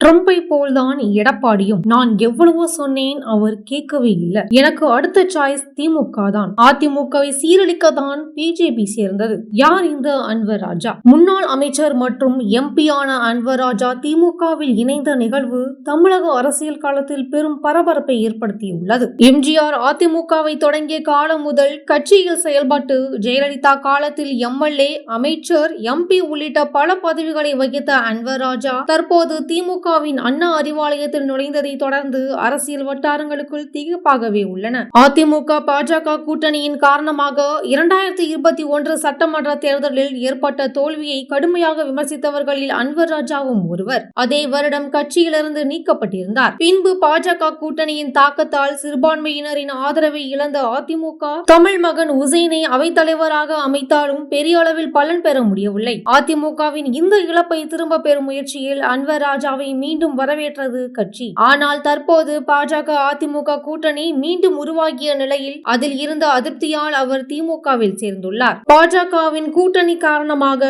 ட்ரம்பை போல்தான் எடப்பாடியும். நான் எவ்வளவோ சொன்னேன் அவர் கேட்கவே இல்லை. எனக்கு அடுத்த சாய்ஸ் திமுக தான். அதிமுகவை சீரழிக்க தான் பிஜேபி சேர்ந்தது. யார் இந்த அன்வர் ராஜா? முன்னாள் அமைச்சர் மற்றும் எம்பியான அன்வர் ராஜா திமுகவில் இணைந்த நிகழ்வு தமிழக அரசியல் காலத்தில் பெரும் பரபரப்பை ஏற்படுத்தியுள்ளது. எம்ஜிஆர் அதிமுகவை தொடங்கிய காலம் முதல் கட்சியில் செயல்பட்டு ஜெயலலிதா காலத்தில் எம்எல்ஏ அமைச்சர் எம்பி உள்ளிட்ட பல பதவிகளை வகித்த அன்வர் ராஜா தற்போது திமுக திமுகவின் அண்ணா அறிவாலயத்தில் நுழைந்ததை தொடர்ந்து அரசியல் வட்டாரங்களுக்குள் திகப்பாகவே உள்ளன. அதிமுக பாஜக கூட்டணியின் காரணமாக இரண்டாயிரத்தி இருபத்தி ஒன்று சட்டமன்ற தேர்தலில் ஏற்பட்ட தோல்வியை கடுமையாக விமர்சித்தவர்களில் அன்வர் ராஜாவும் ஒருவர். அதே வருடம் கட்சியிலிருந்து நீக்கப்பட்டிருந்தார். பின்பு பாஜக கூட்டணியின் தாக்கத்தால் சிறுபான்மையினரின் ஆதரவை இழந்த அதிமுக தமிழ் மகன் உசைனை அவைத்தலைவராக அமைத்தாலும் பெரிய அளவில் பலன் பெற முடியவில்லை. அதிமுகவின் இந்த இழப்பை திரும்ப பெறும் முயற்சியில் அன்வர் ராஜாவை மீண்டும் வரவேற்றது கட்சி. ஆனால் தற்போது பாஜக அதிமுக கூட்டணி மீண்டும் உருவாகிய நிலையில் அதில் இருந்த அதிருப்தியால் அவர் திமுகவில் சேர்ந்துள்ளார். பாஜகவின் கூட்டணி காரணமாக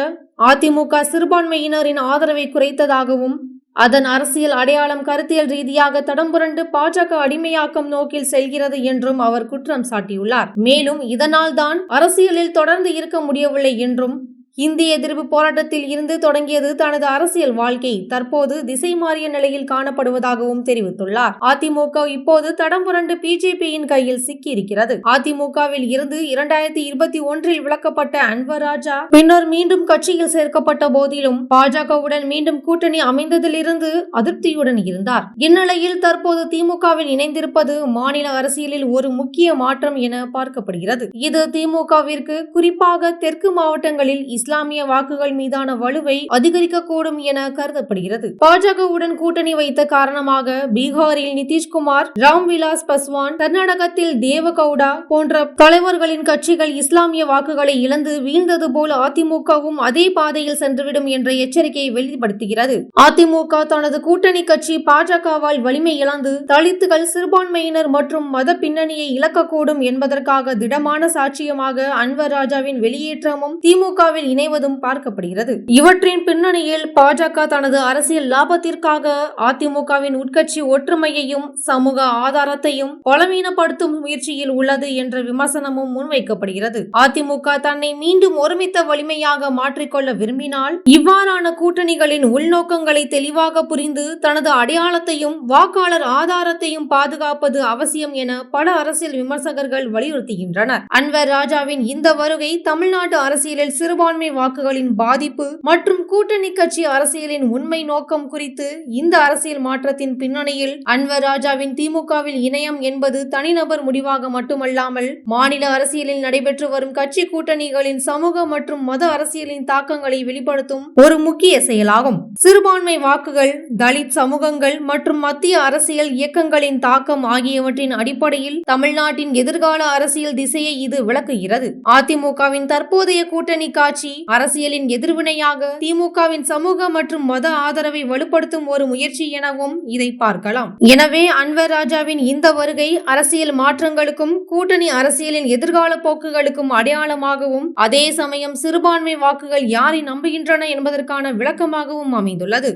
அதிமுக சிறுபான்மையினரின் ஆதரவை குறைத்ததாகவும் அதன் அரசியல் அடையாளம் கருத்தியல் ரீதியாக தடம்புரண்டு பாஜக அடிமையாக்கம் நோக்கில் செல்கிறது என்றும் அவர் குற்றம் சாட்டியுள்ளார். மேலும் இதனால் தான் அரசியலில் தொடர்ந்து இருக்க முடியவில்லை என்றும் இந்திய எதிர்ப்பு போராட்டத்தில் இருந்து தொடங்கியது தனது அரசியல் வாழ்க்கை. தற்போது திசை மாறிய நிலையில் காணப்படுவதாகவும் தெரிவித்துள்ளார். அதிமுக இப்போது தடம் புரண்டு பிஜேபியின் கையில் சிக்கியிருக்கிறது. அதிமுகவில் இருந்து இரண்டாயிரத்தி இருபத்தி ஒன்றில் விளக்கப்பட்ட அன்வர் ராஜா பின்னர் மீண்டும் கட்சியில் சேர்க்கப்பட்ட போதிலும் பாஜகவுடன் மீண்டும் கூட்டணி அமைந்ததிலிருந்து அதிருப்தியுடன் இருந்தார். இந்நிலையில் தற்போது திமுகவில் இணைந்திருப்பது மாநில அரசியலில் ஒரு முக்கிய மாற்றம் என பார்க்கப்படுகிறது. இது திமுகவிற்கு குறிப்பாக தெற்கு மாவட்டங்களில் இஸ்லாமிய வாக்குகள் மீதான வலுவை அதிகரிக்கக்கூடும் என கருதப்படுகிறது. பாஜகவுடன் கூட்டணி வைத்த காரணமாக பீகாரில் நிதிஷ்குமார் ராம் விலாஸ் பஸ்வான் கர்நாடகத்தில் தேவகவுடா போன்ற தலைவர்களின் கட்சிகள் இஸ்லாமிய வாக்குகளை இழந்து வீழ்ந்தது போல அதிமுகவும் அதே பாதையில் சென்றுவிடும் என்ற எச்சரிக்கையை வெளிப்படுத்துகிறது. அதிமுக தனது கூட்டணி கட்சி பாஜகவால் வலிமை இழந்து தலித்துகள் சிறுபான்மையினர் மற்றும் மத பின்னணியை இழக்கக்கூடும் என்பதற்காக திடமான சாட்சியமாக அன்வர் ராஜாவின் வெளியேற்றமும் திமுகவில் இணைவதும் பார்க்கப்படுகிறது. இவற்றின் பின்னணியில் பாஜக தனது அரசியல் லாபத்திற்காக அதிமுகவின் உட்கட்சி ஒற்றுமையையும் சமூக ஆதாரத்தையும் பலவீனப்படுத்தும் முயற்சியில் உள்ளது என்ற விமர்சனமும் முன்வைக்கப்படுகிறது. அதிமுக தன்னை மீண்டும் ஒருமித்த வலிமையாக மாற்றிக்கொள்ள விரும்பினால் இவ்வாறான கூட்டணிகளின் உள்நோக்கங்களை தெளிவாக புரிந்து தனது அடையாளத்தையும் வாக்காளர் ஆதாரத்தையும் பாதுகாப்பது அவசியம் என பல அரசியல் விமர்சகர்கள் வலியுறுத்துகின்றனர். அன்வர் ராஜாவின் இந்த வருகை தமிழ்நாட்டு அரசியலில் சிறுபான்மை வாக்குகளின் பாதிப்பு மற்றும் கூட்டணி கட்சி அரசியலின் உண்மை நோக்கம் குறித்து இந்த அரசியல் மாற்றத்தின் பின்னணியில் அன்வர் ராஜாவின் திமுகவில் இணையம் என்பது தனிநபர் முடிவாக மட்டுமல்லாமல் மாநில அரசியலில் நடைபெற்று வரும் கட்சி கூட்டணிகளின் சமூக மற்றும் மத அரசியலின் தாக்கங்களை வெளிப்படுத்தும் ஒரு முக்கிய செயலாகும். சிறுபான்மை வாக்குகள் தலித் சமூகங்கள் மற்றும் மத்திய அரசியல் இயக்கங்களின் தாக்கம் ஆகியவற்றின் அடிப்படையில் தமிழ்நாட்டின் எதிர்கால அரசியல் திசையை இது விளக்குகிறது. அதிமுகவின் தற்போதைய கூட்டணி காட்சி அரசியலின் எதிர்வினையாக திமுகவின் சமூக மற்றும் மத ஆதரவை வலுப்படுத்தும் ஒரு முயற்சி எனவும் இதை பார்க்கலாம். எனவே அன்வர் ராஜாவின் இந்த வருகை அரசியல் மாற்றங்களுக்கும் கூட்டணி அரசியலின் எதிர்கால போக்குகளுக்கும் அடையாளமாகவும் அதே சமயம் சிறுபான்மை வாக்குகள் யாரை நம்புகின்றன என்பதற்கான விளக்கமாகவும் அமைந்துள்ளது.